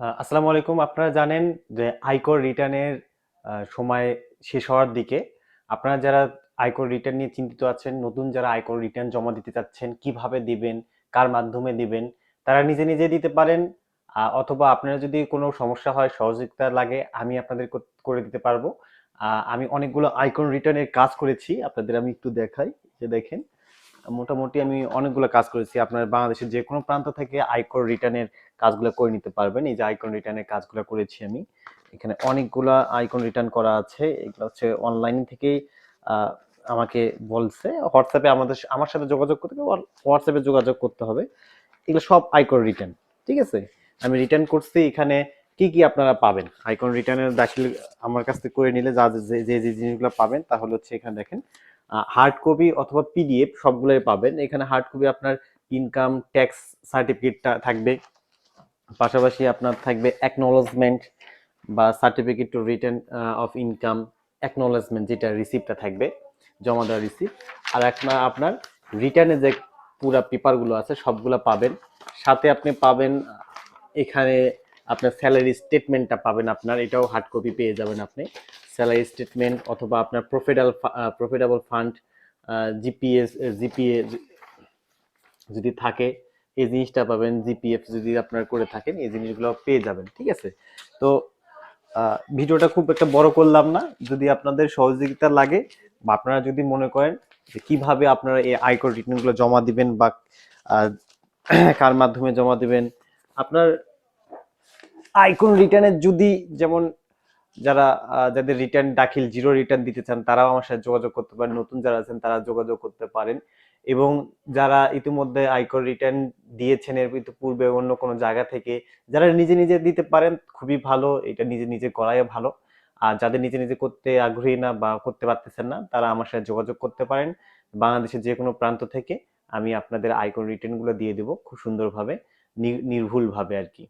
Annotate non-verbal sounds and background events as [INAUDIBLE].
আসসালামু আলাইকুম। আপনারা জানেন যে আয়কর রিটার্নের সময় শেষ হওয়ার দিকে আপনারা যারা আয়কর রিটার্ন নিয়ে চিন্তিত আছেন, নতুন যারা আয়কর রিটার্ন জমা দিতে চাচ্ছেন, কীভাবে দিবেন, কার মাধ্যমে দিবেন, তারা নিজে নিজে দিতে পারেন অথবা আপনারা যদি কোনো সমস্যা হয়, সহযোগিতা লাগে, আমি আপনাদের করে দিতে পারব। আমি অনেকগুলো আয়কর রিটার্নের কাজ করেছি। আপনাদের আমি একটু দেখাই, যে দেখেন। মোটামুটি আমি অনেকগুলো কাজ করেছি। আপনার বাংলাদেশের যে কোনো প্রান্ত থেকে আয়কর রিটার্নের কাজগুলো করে নিতে পারবেন। এই যে আইকন রিটার্নের কাজগুলো করেছি আমি। এখানে অনেকগুলা আইকন রিটার্ন করা আছে। এগুলো হচ্ছে অনলাইন থেকেই আমাকে বলছে। হোয়াটসঅ্যাপে আমাদের আমার সাথে যোগাযোগ করতে হবে হোয়াটসঅ্যাপে যোগাযোগ করতে হবে। এগুলো সব আইকন রিটার্ন ঠিক আছে? আমি রিটার্ন করছি। এখানে কি কি আপনারা পাবেন? আইকন রিটার্নের দাখিল আমার কাছ থেকে করে নিলে যা, যে যে যে জিনিসগুলো পাবেন তাহলে হচ্ছে এখানে দেখেন হার্ড কপি অথবা পিডিএফ সবগুলোই পাবেন। এখানে হার্ড কপি আপনার ইনকাম ট্যাক্স সার্টিফিকেটটা থাকবে। পাশাপাশি আপনার থাকবে অ্যাকনোলজমেন্ট বা certificate to return of income acknowledgement যেটা রিসিপ্টটা থাকবে, জমা দেওয়ার রিসিপ্ট আর আপনার আপনার রিটার্নে যে পুরা পেপারগুলো আছে সবগুলো পাবেন। সাথে আপনি পাবেন, এখানে আপনার স্যালারি স্টেটমেন্টটা পাবেন আপনার। এটাও হার্ড কপি পেয়ে যাবেন আপনি। স্যালারি স্টেটমেন্ট অথবা আপনার profital profitable fund GPS GPA যদি থাকে, এই জিনিসটা পাবেন জিপিএফ যদি আপনার করে থাকেন, এই জিনিসগুলো পেয়ে যাবেন, ঠিক আছে? তো ভিডিওটা খুব একটা বড় করলাম না, যদি আপনাদের সহযোগিতা লাগে, বা আপনারা যদি মনে করেন যে কীভাবে আপনারা এই আয়কর রিটার্নগুলো জমা দিবেন বা [CLEARS THROAT] কার মাধ্যমে জমা দিবেন, আপনার আয়কর রিটার্নের যদি যেমন যারা যাদের রিটার্ন দাখিল জিরো রিটার্ন দিতে চান, তারাও আমার সাথে যোগাযোগ করতে পারেন। নতুন যারা আছেন, তারা যোগাযোগ করতে পারেন। এবং যারা ইতিমধ্যে আয়কর রিটার্ন দিয়েছেন, এর পূর্বে অন্য কোনো জায়গা থেকে, যারা নিজে নিজে দিতে পারেন, খুবই ভালো। এটা নিজে নিজে করাই ভালো। আর যাদের নিজে নিজে করতে আগ্রহী না বা করতে পারতেছেন না, তারা আমার সাথে যোগাযোগ করতে পারেন। বাংলাদেশের যে কোনো প্রান্ত থেকে আমি আপনাদের আয়কর রিটার্নগুলো দিয়ে দেবো, খুব সুন্দরভাবে নির্ভুলভাবে আর কি।